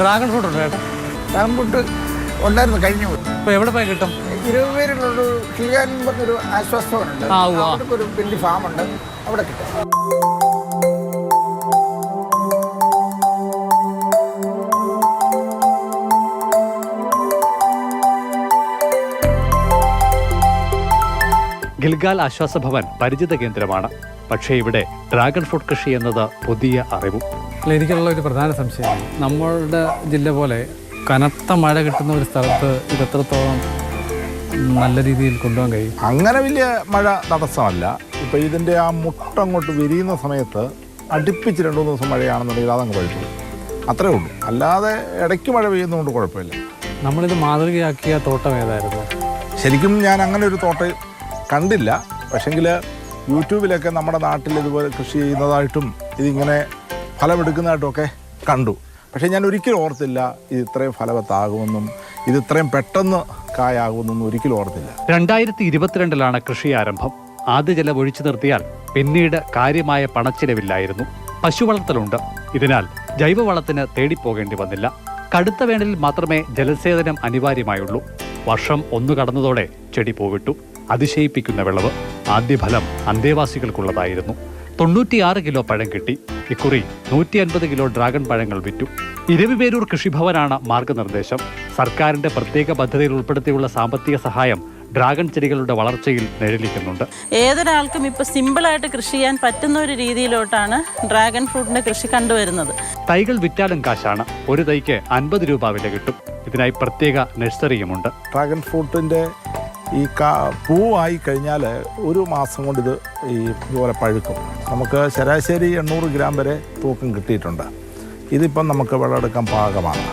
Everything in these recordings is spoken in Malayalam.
ഡ്രാഗൺ ഫ്രൂട്ട് ഉണ്ട്? ചേട്ടാ ഫ്രൂട്ട് ഉണ്ടായിരുന്നു കഴിഞ്ഞു പോയി. ഇപ്പോൾ എവിടെ പോയി കിട്ടും? ഇരുപത് പേരിലൊരു ഷികാൻ പറഞ്ഞൊരു ആശ്വാസമുണ്ട്. ആ, അവിടെ ഒരു വലിയ ഉണ്ട്. അവിടെ കിട്ടും. ഗിൽഗാൽ ആശ്വാസ ഭവൻ പരിചിത കേന്ദ്രമാണ്. പക്ഷേ ഇവിടെ ഡ്രാഗൺ ഫ്രൂട്ട് കൃഷി എന്നത് പുതിയ അറിവും. അല്ല എനിക്കുള്ള ഒരു പ്രധാന സംശയമാണ് നമ്മളുടെ ജില്ല പോലെ കനത്ത മഴ കിട്ടുന്ന ഒരു സ്ഥലത്ത് ഇത് എത്രത്തോളം നല്ല രീതിയിൽ കൊണ്ടുപോകാൻ കഴിയും? അങ്ങനെ വലിയ മഴ തടസ്സമല്ല. ഇപ്പം ഇതിന്റെ ആ മുട്ട അങ്ങോട്ട് വിരിയുന്ന സമയത്ത് അടുപ്പിച്ച് രണ്ടു മൂന്ന് ദിവസം മഴയാണെന്നുണ്ടെങ്കിൽ അതങ്ങ് പഴുത്തു. അത്രേ ഉള്ളൂ. അല്ലാതെ ഇടയ്ക്ക് മഴ പെയ്യുന്നതുകൊണ്ട് കുഴപ്പമില്ല. നമ്മളിത് മാതൃകയാക്കിയ തോട്ടം ഏതായിരുന്നു? ശരിക്കും ഞാൻ അങ്ങനെ ഒരു തോട്ടം കണ്ടില്ല. പക്ഷെങ്കിൽ യൂട്യൂബിലൊക്കെ നമ്മുടെ നാട്ടിൽ ഇതുപോലെ കൃഷി ചെയ്യുന്നതായിട്ടും ഇതിങ്ങനെ ഫലമെടുക്കുന്നതായിട്ടുമൊക്കെ കണ്ടു. പക്ഷേ ഞാൻ ഒരിക്കലും ഓർത്തില്ല ഇത് ഇത്രയും ഫലവത്താകുമെന്നും ഇത് ഇത്രയും പെട്ടെന്ന് കായാകുമെന്നൊന്നും ഒരിക്കലും ഓർത്തില്ല. രണ്ടായിരത്തി ഇരുപത്തിരണ്ടിലാണ് കൃഷി ആരംഭം. ആദ്യ ജലം ഒഴിച്ചു നിർത്തിയാൽ പിന്നീട് കാര്യമായ പണച്ചിലവില്ലായിരുന്നു. പശു വളർത്തലുണ്ട്. ഇതിനാൽ ജൈവവളത്തിന് തേടിപ്പോകേണ്ടി വന്നില്ല. കടുത്ത വേനലിൽ മാത്രമേ ജലസേചനം അനിവാര്യമായുള്ളൂ. വർഷം ഒന്നു കടന്നതോടെ ചെടി പൂവിട്ടു. അതിശയിപ്പിക്കുന്ന വിളവ് ആദ്യ ഫലം അന്തേവാസികൾക്കുള്ളതായിരുന്നു. തൊണ്ണൂറ്റിയാറ് കിലോ പഴം കിട്ടി. ഇക്കുറി നൂറ്റി അൻപത് കിലോ ഡ്രാഗൺ പഴങ്ങൾ വിറ്റു. ഇരവിപേരൂർ കൃഷിഭവനാണ് മാർഗനിർദ്ദേശം. സർക്കാരിന്റെ പ്രത്യേക പദ്ധതിയിൽ ഉൾപ്പെടുത്തിയുള്ള സാമ്പത്തിക സഹായം ഡ്രാഗൺ ചെടികളുടെ വളർച്ചയിൽ നിഴലിക്കുന്നുണ്ട്. ഏതൊരാൾക്കും ഇപ്പോൾ സിമ്പിളായിട്ട് കൃഷി ചെയ്യാൻ പറ്റുന്ന ഒരു രീതിയിലോട്ടാണ് ഡ്രാഗൺ ഫ്രൂട്ടിന്റെ കൃഷി കണ്ടുവരുന്നത്. തൈകൾ വിറ്റാലും കാശാണ്. ഒരു തൈക്ക് അൻപത് രൂപ വില കിട്ടും. ഇതിനായി പ്രത്യേക നഴ്സറിയുമുണ്ട്. ഡ്രാഗൺ ഫ്രൂട്ടിന്റെ ഈ കാ പൂവായി കഴിഞ്ഞാൽ ഒരു മാസം കൊണ്ട് ഇത് ഈ ഇതുപോലെ പഴുക്കും. നമുക്ക് ശരാശരി എണ്ണൂറ് ഗ്രാം വരെ തൂക്കം കിട്ടിയിട്ടുണ്ട്. ഇതിപ്പം നമുക്ക് വെള്ളമെടുക്കാൻ പാകമാണ്.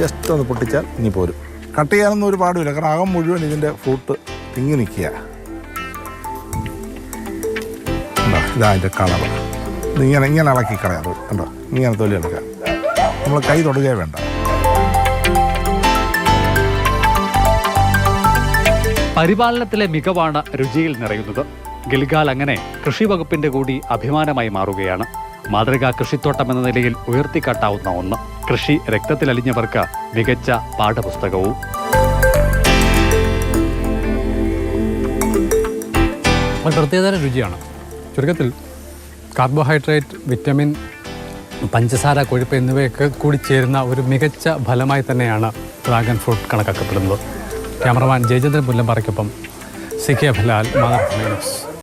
ജസ്റ്റ് ഒന്ന് പൊട്ടിച്ചാൽ ഇനി പോരും. കട്ട് ചെയ്യാനൊന്നും ഒരു പാടുമില്ല. കാരണം അകം മുഴുവൻ ഇതിന്റെ ഫ്രൂട്ട് തിങ്ങി നിൽക്കുക. ഇതാ അതിന്റെ കളർ ഇങ്ങനെ ഇങ്ങനെ ഇളക്കി കളയാം. കണ്ടോ? ഇങ്ങനെ തൊലി എടുക്കാം നമ്മൾ കൈ തൊടുകയേ വേണ്ട. പരിപാലനത്തിലെ മികവാണ് രുചിയിൽ നിറയുന്നത്. ഗിൽഗാൽ അങ്ങനെ കൃഷി വകുപ്പിന്റെ കൂടി അഭിമാനമായി മാറുകയാണ്. മാതൃകാ കൃഷിത്തോട്ടം എന്ന നിലയിൽ ഉയർത്തിക്കാട്ടാവുന്ന ഒന്ന്. കൃഷി രക്തത്തിലലിഞ്ഞവർക്ക് മികച്ച പാഠപുസ്തകവും. പ്രത്യേകതര രുചിയാണ്. ചുരുക്കത്തിൽ കാർബോഹൈഡ്രേറ്റ് വിറ്റമിൻ പഞ്ചസാര കൊഴുപ്പ് എന്നിവയൊക്കെ കൂടി ചേരുന്ന ഒരു മികച്ച ഫലമായി തന്നെയാണ് ഡ്രാഗൺ ഫ്രൂട്ട് കണക്കാക്കപ്പെടുന്നത്. ക്യാമറമാൻ ജയചന്ദ്രൻ പുല്ലമ്പാറയ്ക്കൊപ്പം സി കെ ഫലാൽ മാതാ